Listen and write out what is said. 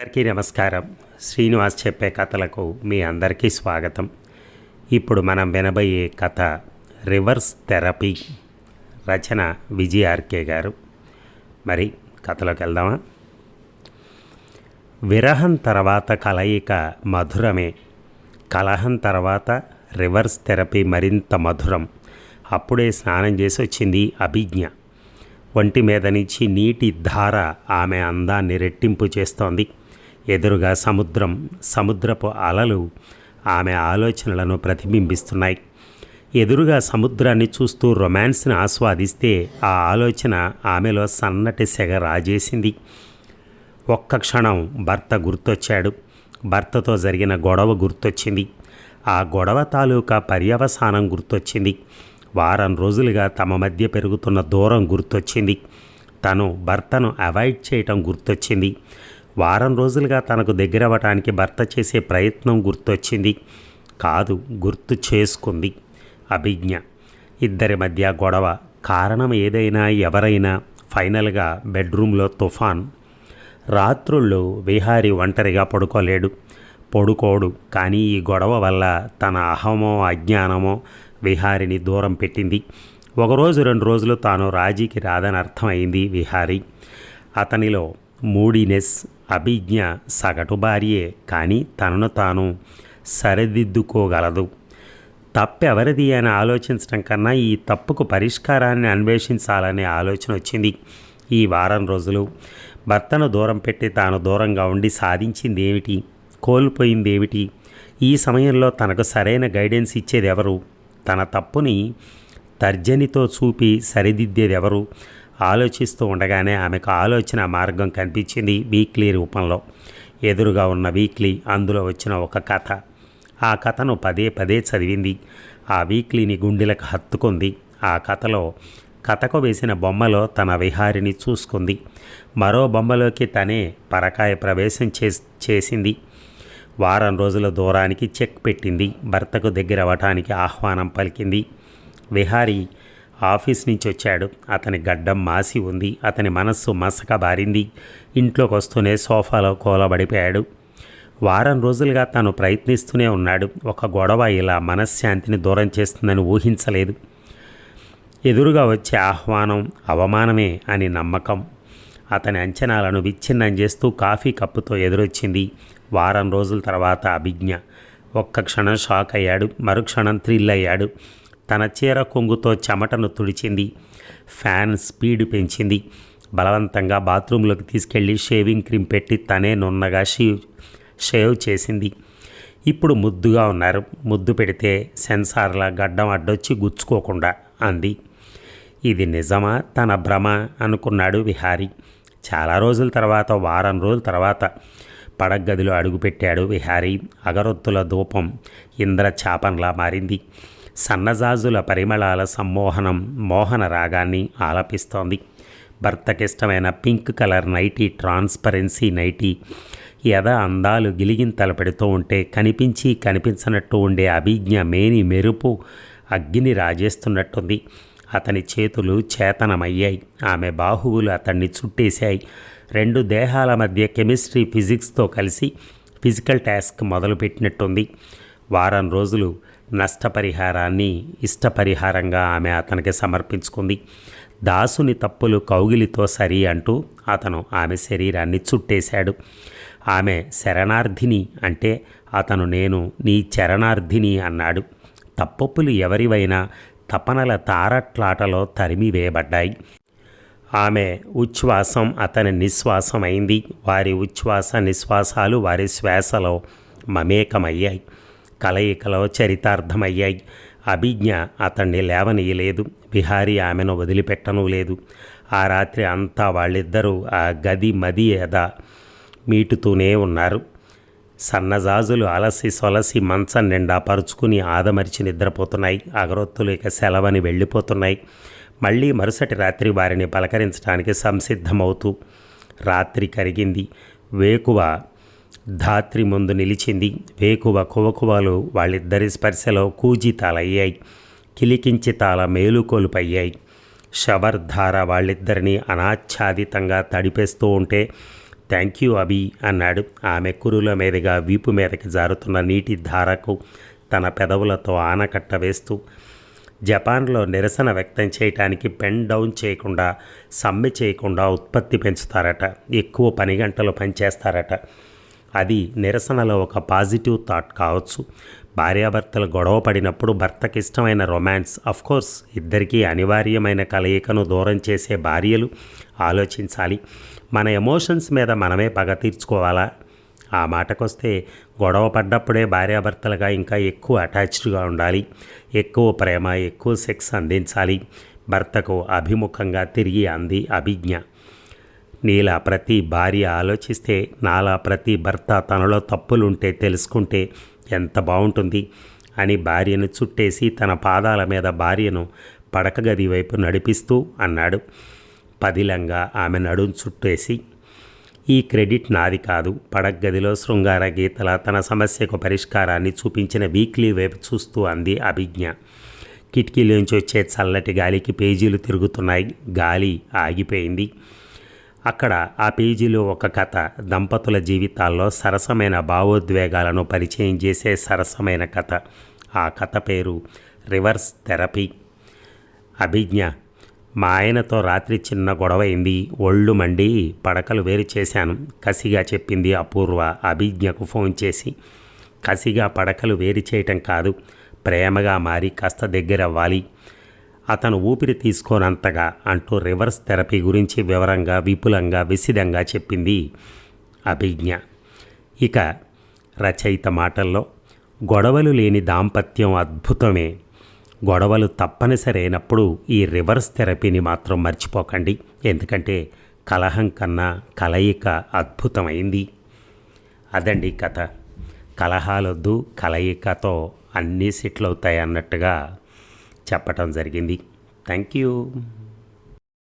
అందరికీ నమస్కారం. శ్రీనివాస్ చెప్పే కథలకు మీ అందరికీ స్వాగతం. ఇప్పుడు మనం వినబోయే కథ రివర్స్ థెరపీ రచన విజయ్ ఆర్కే గారు. మరి కథలోకి వెళ్దామా? విరహం తర్వాత కలయిక మధురమే. కలహం తర్వాత రివర్స్ థెరపీ మరింత మధురం. అప్పుడే స్నానం చేసి వచ్చింది అభిజ్ఞ. ఒంటి మీద నుంచి నీటి ధార ఆమె అందాన్ని రెట్టింపు చేస్తోంది. ఎదురుగా సముద్రం సముద్రపు అలలు ఆమె ఆలోచనలను ప్రతిబింబిస్తున్నాయి. ఎదురుగా సముద్రాన్ని చూస్తూ రొమాన్స్ని ఆస్వాదిస్తే ఆ ఆలోచన ఆమెలో సన్నటి సెగ రాజేసింది. ఒక్క క్షణం భర్త గుర్తొచ్చాడు. భర్తతో జరిగిన గొడవ గుర్తొచ్చింది. ఆ గొడవ తాలూకా పర్యవసానం గుర్తొచ్చింది. వారం రోజులుగా తమ మధ్య పెరుగుతున్న దూరం గుర్తొచ్చింది. తను భర్తను అవాయిడ్ చేయటం గుర్తొచ్చింది. వారం రోజులుగా తనకు దగ్గరవ్వటానికి భర్త చేసే ప్రయత్నం గుర్తొచ్చింది. కాదు గుర్తు చేసుకుంది. అభిజ్ఞ. ఇద్దరి మధ్య గొడవ. కారణం ఏదైనా ఎవరైనా ఫైనల్గా బెడ్రూమ్లో తుఫాన్. రాత్రుళ్ళు విహారి ఒంటరిగా పడుకోలేడు. పడుకోడు. కానీ ఈ గొడవ వల్ల తన అహమో అజ్ఞానమో విహారిని దూరం పెట్టింది. ఒకరోజు రెండు రోజులు తాను రాజీకి రాదని అర్థమైంది విహారి. అతనిలో మూడీనెస్ అభిజ్ఞ సగటు భార్యే కానీ తనను తాను సరిదిద్దుకోగలదు. తప్పెవరిది అని ఆలోచించడం కన్నా ఈ తప్పుకు పరిష్కారాన్ని అన్వేషించాలనే ఆలోచన వచ్చింది. ఈ వారం రోజులు భర్తను దూరం పెట్టి తాను దూరంగా ఉండి సాధించింది ఏమిటి కోల్పోయింది ఏమిటి ఈ సమయంలో తనకు సరైన గైడెన్స్ ఇచ్చేది ఎవరు తన తప్పుని తర్జనితో చూపి సరిదిద్దేది ఎవరు ఆలోచిస్తూ ఉండగానే ఆమెకు ఆలోచన మార్గం కనిపించింది వీక్లీ రూపంలో. ఎదురుగా ఉన్న వీక్లీ అందులో వచ్చిన ఒక కథ. ఆ కథను పదే పదే చదివింది. ఆ వీక్లీని గుండెలకు హత్తుకుంది. ఆ కథలో కథకు వేసిన బొమ్మలో తన విహారిని చూసుకుంది. మరో బొమ్మలోకి తనే పరకాయ ప్రవేశం చే చేసింది. వారం రోజుల దూరానికి చెక్ పెట్టింది. భర్తకు దగ్గర అవ్వటానికి ఆహ్వానం పలికింది. విహారి ఆఫీస్ నుంచి వచ్చాడు. అతని గడ్డం మాసి ఉంది. అతని మనస్సు మసక బారింది. ఇంట్లోకి వస్తూనే సోఫాలో కూలబడిపోయాడు. వారం రోజులుగా తాను ప్రయత్నిస్తూనే ఉన్నాడు. ఒక గొడవ ఇలా మనశ్శాంతిని దూరం చేస్తుందని ఊహించలేదు. ఎదురుగా వచ్చే ఆహ్వానం అవమానమే అని నమ్మకం. అతని అంచనాలను విచ్ఛిన్నం చేస్తూ కాఫీ కప్పుతో ఎదురొచ్చింది. వారం రోజుల తర్వాత అభిజ్ఞ. ఒక్క క్షణం షాక్ అయ్యాడు. మరుక్షణం థ్రిల్ అయ్యాడు. తన చీర కొంగుతో చెమటను తుడిచింది. ఫ్యాన్ స్పీడ్ పెంచింది. బలవంతంగా బాత్రూంలోకి తీసుకెళ్ళి షేవింగ్ క్రీమ్ పెట్టి తనే నున్నగా షీవ్ షేవ్ చేసింది. ఇప్పుడు ముద్దుగా ఉన్నారు. ముద్దు పెడితే సెన్సార్ల గడ్డం అడ్డొచ్చి గుచ్చుకోకుండా అంది. ఇది నిజమా? తన భ్రమ అనుకున్నాడు విహారి. చాలా రోజుల తర్వాత వారం రోజుల తర్వాత పడగదిలో అడుగుపెట్టాడు విహారి. అగరొత్తుల ధూపం ఇంద్రచాపంలా మారింది. సన్నజాజుల పరిమళాల సమ్మోహనం మోహన రాగాన్ని ఆలపిస్తోంది. భర్తకిష్టమైన pink colour nightie transparency nightie యథ అందాలు గిలిగింతలు పెడుతూ ఉంటే కనిపించి కనిపించనట్టు ఉండే అభిజ్ఞ మేని మెరుపు అగ్గిని రాజేస్తున్నట్టుంది. అతని చేతులు చేతనమయ్యాయి. ఆమె బాహువులు అతన్ని చుట్టేశాయి. రెండు దేహాల మధ్య కెమిస్ట్రీ ఫిజిక్స్తో కలిసి ఫిజికల్ టాస్క్ మొదలుపెట్టినట్టుంది. వారం రోజులు నష్టపరిహారాన్ని ఇష్టపరిహారంగా ఆమె అతనికి సమర్పించుకుంది. దాసుని తప్పులు కౌగిలితో సరి అంటూ అతను ఆమె శరీరాన్ని చుట్టేశాడు. ఆమె శరణార్థిని అంటే అతను నేను నీ చరణార్థిని అన్నాడు. తప్పొప్పులు ఎవరివైనా తపనల తారట్లాటలో తరిమి వేయబడ్డాయి ఆమె ఉచ్ఛ్వాసం అతని నిశ్వాసం అయింది వారి ఉచ్ఛ్వాస నిశ్వాసాలు వారి శ్వాసలో మమేకమయ్యాయి. కలయికలో చరితార్థమయ్యాయి. అభిజ్ఞ అతన్ని లేవనీయలేదు. విహారీ ఆమెను వదిలిపెట్టను లేదు. ఆ రాత్రి అంతా వాళ్ళిద్దరూ ఆ గది మది ఎద మీటుతూనే ఉన్నారు. సన్నజాజులు అలసి సొలసి మంచం నిండా పరుచుకుని ఆదమరిచి నిద్రపోతున్నాయి. అగరొత్తులు ఇక సెలవని వెళ్ళిపోతున్నాయి. మళ్ళీ మరుసటి రాత్రి వారిని పలకరించడానికి సంసిద్ధమవుతూ రాత్రి కరిగింది. వేకువ ధాత్రి ముందు నిలిచింది. వేకువ కువకువలు వాళ్ళిద్దరి స్పర్శలో కూజితాలయ్యాయి కిలికించితాల మేలుకొలుపయ్యాయి. షవర్ ధార వాళ్ళిద్దరినీ అనాచ్ఛాదితంగా తడిపేస్తూ ఉంటే థ్యాంక్ యూ అభి అన్నాడు. ఆమె కురుల మీదుగా వీపు మీదకి జారుతున్న నీటి ధారకు తన పెదవులతో ఆనకట్ట వేస్తూ జపాన్లో నిరసన వ్యక్తం చేయటానికి పెన్ డౌన్ చేయకుండా సమ్మె చేయకుండా ఉత్పత్తి పెంచుతారట. ఎక్కువ పని గంటలు పనిచేస్తారట. అది నిరసనలో ఒక పాజిటివ్ థాట్ కావచ్చు. భార్యాభర్తలు గొడవ పడినప్పుడు భర్తకి ఇష్టమైన రొమాన్స్ కోర్స్ ఇద్దరికీ అనివార్యమైన కలయికను దూరం చేసే భార్యలు ఆలోచించాలి. మన ఎమోషన్స్ మీద మనమే పగ తీర్చుకోవాలా? ఆ మాటకొస్తే గొడవ పడ్డప్పుడే భార్యాభర్తలుగా ఇంకా ఎక్కువ అటాచ్డ్గా ఉండాలి. ఎక్కువ ప్రేమ ఎక్కువ సెక్స్ అందించాలి. భర్తకు అభిముఖంగా తిరిగి అంది అభిజ్ఞ. నీలా ప్రతి భార్య ఆలోచిస్తే నాలా ప్రతి భర్త తనలో తప్పులుంటే తెలుసుకుంటే ఎంత బాగుంటుంది అని భార్యను చుట్టేసి తన పాదాల మీద భార్యను పడక గది వైపు నడిపిస్తూ అన్నాడు. పదిలంగా ఆమె నడుం చుట్టేసి ఈ క్రెడిట్ నాది కాదు. పడగదిలో గదిలో శృంగార గీతల తన సమస్యకు పరిష్కారాన్ని చూపించిన వీక్లీ వైపు చూస్తూ అంది అభిజ్ఞ. కిటికీలోంచి వచ్చే చల్లటి గాలికి పేజీలు తిరుగుతున్నాయి. గాలి ఆగిపోయింది. అక్కడ ఆ పేజీలో ఒక కథ. దంపతుల జీవితాల్లో సరసమైన భావోద్వేగాలను పరిచయం చేసే సరసమైన కథ. ఆ కథ పేరు రివర్స్ థెరపీ. అభిజ్ఞ. మా ఆయనతో రాత్రి చిన్న గొడవైంది. ఒళ్ళు మండి పడకలు వేరు చేశాను. కసిగా చెప్పింది అపూర్వ. అభిజ్ఞకు ఫోన్ చేసి కసిగా పడకలు వేరు చేయటం కాదు. ప్రేమగా మారి కాస్త దగ్గరవ్వాలి. అతను ఊపిరి తీసుకోనంతగా అంటూ రివర్స్ థెరపీ గురించి వివరంగా విపులంగా విసిదంగా చెప్పింది అభిజ్ఞ. ఇక రచయిత మాటల్లో గొడవలు లేని దాంపత్యం అద్భుతమే. గొడవలు తప్పనిసరి అయినప్పుడు ఈ రివర్స్ థెరపీని మాత్రం మర్చిపోకండి. ఎందుకంటే కలహం కన్నా కలయిక అద్భుతమైంది. అదండి కథ. కలహాలొద్దు కలయికతో అన్నీ సెటిల్ అవుతాయి అన్నట్టుగా చెప్పటం జరిగింది. Thank you